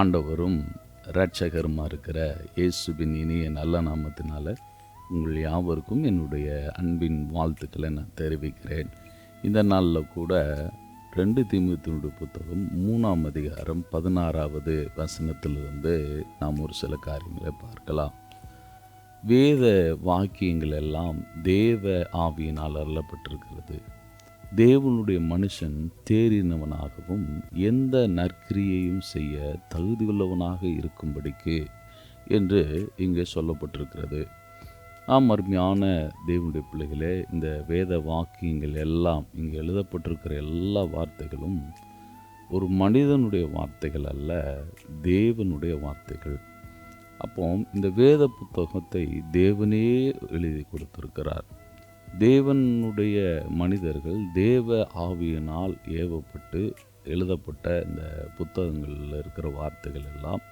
ஆண்டவரும் இரட்சகருமா இருக்கிற இயேசுவின் இனிய நல்ல நாமத்தினால உங்கள் யாவருக்கும் என்னுடைய அன்பின் வாழ்த்துக்களை நான் தெரிவிக்கிறேன். இந்த நாளில் கூட ரெண்டு தீமுத்தினுடைய புத்தகம் மூணாம் அதிகாரம் பதினாறாவது வசனத்திலிருந்து நாம் ஒரு சில காரியங்களை பார்க்கலாம். வேத வாக்கியங்கள் எல்லாம் தேவ ஆவியினால் அருளப்பட்டிருக்கிறது. தேவனுடைய மனுஷன் தேறினவனாகவும் எந்த நற்கிரியையும் செய்ய தகுதியுள்ளவனாக இருக்கும்படிக்கு என்று இங்கே சொல்லப்பட்டிருக்கிறது. ஆம் அருமையான தேவனுடைய பிள்ளைகளே இந்த வேத வாக்கியங்கள் எல்லாம் இங்கே எழுதப்பட்டிருக்கிற எல்லா வார்த்தைகளும் ஒரு மனிதனுடைய வார்த்தைகள் அல்ல தேவனுடைய வார்த்தைகள். அப்போ இந்த வேத புத்தகத்தை தேவனே எழுதி கொடுத்திருக்கிறார். தேவனுடைய மனிதர்கள் தேவ ஆவியினால் ஏவப்பட்டு எழுதப்பட்ட இந்த புத்தகங்களில் இருக்கிற வார்த்தைகள் எல்லாம்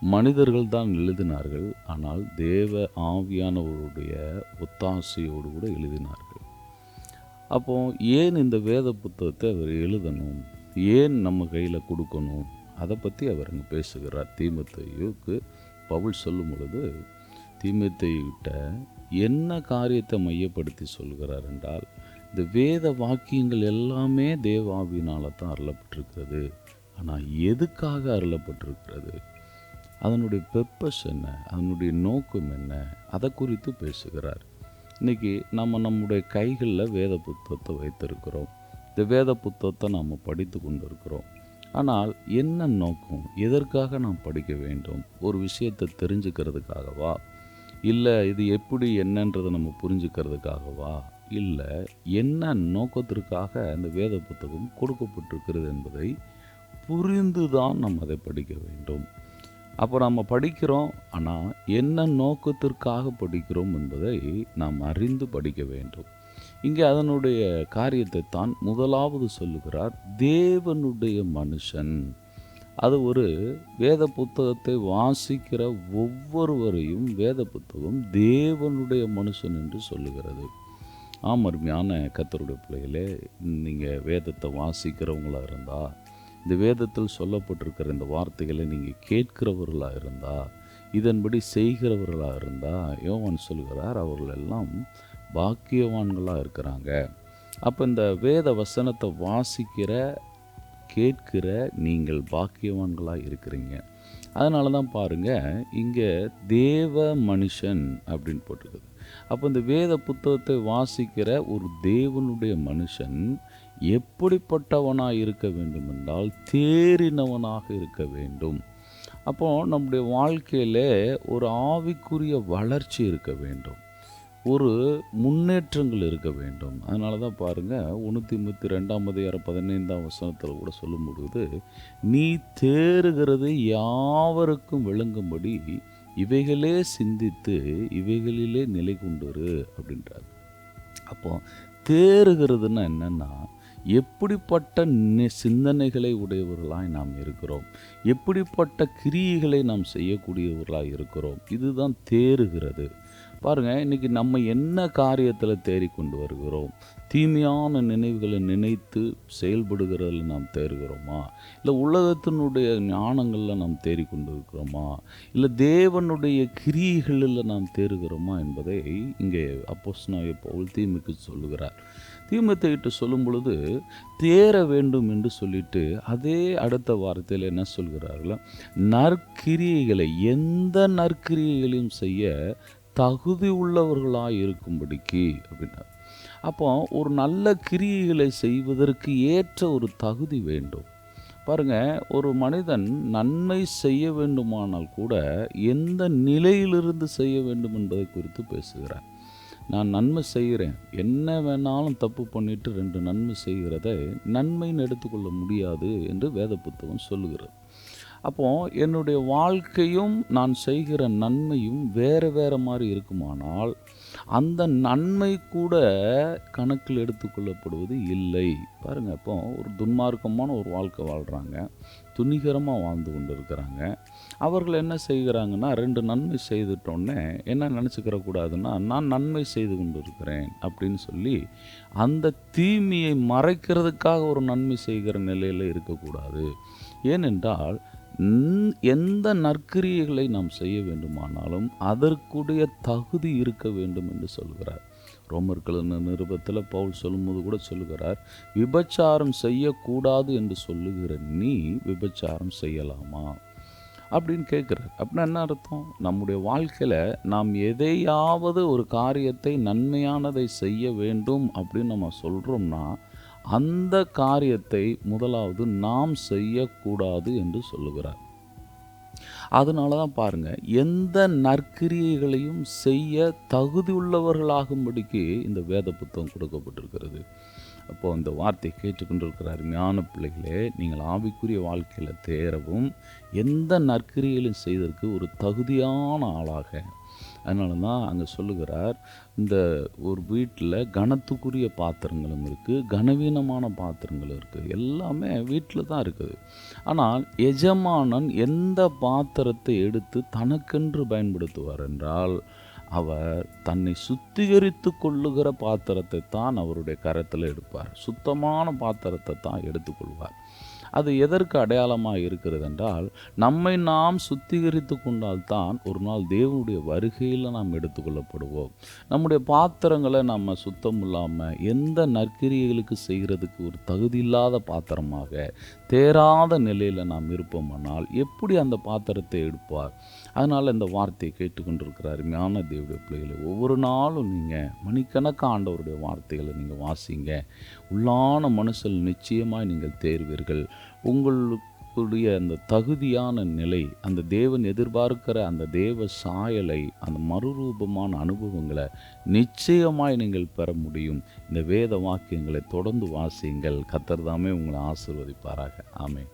மனிதர்கள் தான் எழுதினார்கள். ஆனால் தேவ ஆவியானவருடைய ஒத்தாசையோடு கூட எழுதினார்கள். அப்போ ஏன் இந்த வேத புத்தகத்தை அவர் எழுதணும்? ஏன் நம்ம கையில் கொடுக்கணும்? அதை பற்றி அவர் அங்கே பேசுகிறார். தீமத்தையுக்கு பவுல் சொல்லும் பொழுது தீமத்தையிட்ட என்ன காரியத்தை மையப்படுத்தி சொல்கிறார் என்றால் இந்த வேத வாக்கியங்கள் எல்லாமே தேவாவினால் தான் அருளப்பட்டிருக்கிறது. ஆனால் எதுக்காக அருளப்பட்டிருக்கிறது? அதனுடைய பெப்பஸ் என்ன? அதனுடைய நோக்கம் என்ன? அதை குறித்து பேசுகிறார். இன்றைக்கி நம்ம நம்முடைய கைகளில் வேத புத்தகத்தை வைத்திருக்கிறோம். இந்த வேத புத்தகத்தை நாம் படித்து கொண்டு இருக்கிறோம் ஆனால் என்ன நோக்கம்? எதற்காக நாம் படிக்க வேண்டும்? ஒரு விஷயத்தை தெரிஞ்சுக்கிறதுக்காகவா? இல்லை இது எப்படி என்னன்றதை நம்ம புரிஞ்சுக்கிறதுக்காகவா? இல்லை என்ன நோக்கத்திற்காக அந்த வேத புத்தகம் கொடுக்கப்பட்டிருக்கிறது என்பதை புரிந்து தான் நம்ம அதை படிக்க வேண்டும். அப்போ நம்ம படிக்கிறோம் ஆனால் என்ன நோக்கத்திற்காக படிக்கிறோம் என்பதை நாம் அறிந்து படிக்க வேண்டும். இங்கே அதனுடைய காரியத்தை தான் முதலாவது சொல்லுகிறார் தேவனுடைய மனுஷன். அது ஒரு வேத புத்தகத்தை வாசிக்கிற ஒவ்வொருவரையும் வேத புத்தகம் தேவனுடைய மனுஷன் என்று சொல்லுகிறது. ஆம் அருமையான கத்தருடைய பிள்ளைகளே நீங்கள் வேதத்தை வாசிக்கிறவங்களாக இருந்தால் இந்த வேதத்தில் சொல்லப்பட்டிருக்கிற இந்த வார்த்தைகளை நீங்கள் கேட்கிறவர்களாக இருந்தால் இதன்படி செய்கிறவர்களாக இருந்தால் யோவான் சொல்கிறார் அவர்கள் எல்லாம் பாக்கியவான்களாக இருக்கிறாங்க. அப்போ இந்த வேத வசனத்தை வாசிக்கிற கேட்கிற நீங்கள் பாக்கியவான்களாக இருக்கிறீங்க. அதனால தான் பாருங்கள் இங்கே தேவ மனுஷன் அப்படின்னு போட்டிருக்குது. அப்போ இந்த வேத புத்தகத்தை வாசிக்கிற ஒரு தேவனுடைய மனுஷன் எப்படிப்பட்டவனாக இருக்க வேண்டும் என்றால் தேறினவனாக இருக்க வேண்டும். அப்போ நம்முடைய வாழ்க்கையில் ஒரு ஆவிக்குரிய வளர்ச்சி இருக்க வேண்டும். ஒரு முன்னேற்றங்கள் இருக்க வேண்டும். அதனால தான் பாருங்கள் முந்நூற்றி முப்பத்தி ரெண்டாம் அதிகாரம் பதினைந்தாம் வசனத்தில் கூட சொல்லும் பொழுது நீ தேறுகிறது யாவருக்கும் விளங்கும்படி இவைகளே சிந்தித்து இவைகளிலே நிலை கொண்டுரு அப்படின்றார். அப்போ தேறுகிறதுன்னா என்னென்னா எப்படிப்பட்ட சிந்தனைகளை உடையவர்களாய் நாம் இருக்கிறோம். எப்படிப்பட்ட கிரியைகளை நாம் செய்யக்கூடியவர்களாக இருக்கிறோம். இதுதான் தேறுகிறது. பாருங்கள் இன்றைக்கி நம்ம என்ன காரியத்தில் தேறி கொண்டு வருகிறோம்? தீமையான நினைவுகளை நினைத்து செயல்படுகிறதில் நாம் தேறுகிறோமா? இல்லை உலகத்தினுடைய ஞானங்களில் நாம் தேறி கொண்டு இருக்கிறோமா? இல்லை தேவனுடைய கிரியைகளில் நாம் தேறுகிறோமா என்பதை இங்கே அப்போஸ் பவுல் தீமைக்கு சொல்லுகிறார். தீமத்தையிட்டு சொல்லும் பொழுது தேர வேண்டும் என்று சொல்லிட்டு அதே அடுத்த வாரத்தில் என்ன சொல்கிறார்கள்? நற்கிரியைகளை எந்த நற்கிரியைகளையும் செய்ய தகுதி உள்ளவர்களாக இருக்கும்படிக்கு அப்படின்னார். அப்போ ஒரு நல்ல கிரியைகளை செய்வதற்கு ஏற்ற ஒரு தகுதி வேண்டும். பாருங்க ஒரு மனிதன் நன்மை செய்ய வேண்டுமானால் கூட எந்த நிலையிலிருந்து செய்ய வேண்டும் என்பதை குறித்து பேசுகிறார். நான் நன்மை செய்கிறேன். என்ன வேணாலும் தப்பு பண்ணிட்டு ரெண்டு நன்மை செய்கிறதை நன்மைன்னு எடுத்துக்கொள்ள முடியாது என்று வேத புத்தகம் சொல்லுகிறது. அப்போது என்னுடைய வாழ்க்கையும் நான் செய்கிற நன்மையும் வேறு வேறு மாதிரி இருக்குமானால் அந்த நன்மை கூட கணக்கில் எடுத்துக்கொள்ளப்படுவது இல்லை. பாருங்கள் இப்போ ஒரு துன்மார்க்கமான ஒரு வாழ்க்கை வாழ்கிறாங்க துணிகரமாக வாழ்ந்து கொண்டு இருக்கிறாங்க அவர்கள் என்ன செய்கிறாங்கன்னா ரெண்டு நன்மை செய்துட்டோன்னே என்ன நினச்சிக்கிற கூடாதுன்னா நான் நன்மை செய்து கொண்டு இருக்கிறேன் அப்படின்னு சொல்லி அந்த தீமையை மறைக்கிறதுக்காக ஒரு நன்மை செய்கிற நிலையில் இருக்கக்கூடாது. ஏனென்றால் எந்த நற்கிரியைகளை நாம் செய்ய வேண்டுமானாலும் அதற்குடைய தகுதி இருக்க வேண்டும் என்று சொல்கிறார். ரோமர்கள் நிருபத்தில் பவுல் சொல்லும்போது கூட சொல்லுகிறார் விபச்சாரம் செய்யக்கூடாது என்று சொல்லுகிற நீ விபச்சாரம் செய்யலாமா? அப்படின்னு கேட்குறார். அப்படின்னா என்ன அர்த்தம்? நம்முடைய வாழ்க்கையில் நாம் எதையாவது ஒரு காரியத்தை நன்மையானதை செய்ய வேண்டும் அப்படின்னு நம்ம சொல்கிறோம்னா அந்த காரியத்தை முதலாவது நாம் செய்யக்கூடாது என்று சொல்லுகிறார். அதனால தான் பாருங்கள் எந்த நற்கிரியைகளையும் செய்ய தகுதி உள்ளவர்களாகும்படிக்கு இந்த வேத புத்தகம் கொடுக்கப்பட்டிருக்கிறது. அப்போது இந்த வார்த்தை கேட்டுக்கொண்டிருக்கிற அருமையான பிள்ளைகளே நீங்கள் ஆவிக்குரிய வாழ்க்கையில் தேரவும் எந்த நற்கிரியைகளையும் செய்ததற்கு ஒரு தகுதியான ஆளாக அதனால தான் அங்கே சொல்லுகிறார் இந்த ஒரு வீட்டில் கனத்துக்குரிய பாத்திரங்களும் இருக்குது கனவீனமான பாத்திரங்களும் இருக்குது எல்லாமே வீட்டில் தான் இருக்குது. ஆனால் எஜமானன் எந்த பாத்திரத்தை எடுத்து தனக்கென்று பயன்படுத்துவார் என்றால் அவர் தன்னை சுத்திகரித்து கொள்ளுகிற பாத்திரத்தை தான் அவருடைய கரத்தில் எடுப்பார். சுத்தமான பாத்திரத்தை தான் எடுத்துக்கொள்வார் அது எதற்கு அடையாளமாக இருக்கிறது என்றால் நம்மை நாம் சுத்திகரித்து கொண்டால்தான் ஒரு நாள் தேவனுடைய வருகையில் நாம் எடுத்துக்கொள்ளப்படுவோம். நம்முடைய பாத்திரங்களை நம்ம சுத்தம் இல்லாமல் எந்த நற்கிரியைகளுக்கு செய்கிறதுக்கு ஒரு தகுதி இல்லாத பாத்திரமாக தேராத நிலையில் நாம் இருப்போமானால் எப்படி அந்த பாத்திரத்தை எடுப்பார்? அதனால் இந்த வார்த்தையை கேட்டுக்கொண்டிருக்கிற அருமையான தேவடைய பிள்ளைகளை ஒவ்வொரு நாளும் நீங்கள் மணிக்கணக்காக ஆண்டவருடைய வார்த்தைகளை நீங்கள் வாசிங்க. உள்ளான மனுஷல் நிச்சயமாக நீங்கள் தேர்வீர்கள். உங்களுடைய அந்த தகுதியான நிலை அந்த தேவன் எதிர்பார்க்கிற அந்த தேவ சாயலை அந்த மறுரூபமான அனுபவங்களை நிச்சயமாய் நீங்கள் பெற முடியும். இந்த வேத வாக்கியங்களை தொடர்ந்து வாசியுங்கள் கத்தர் தாமே உங்களை ஆசிர்வதிப்பாராக. ஆமே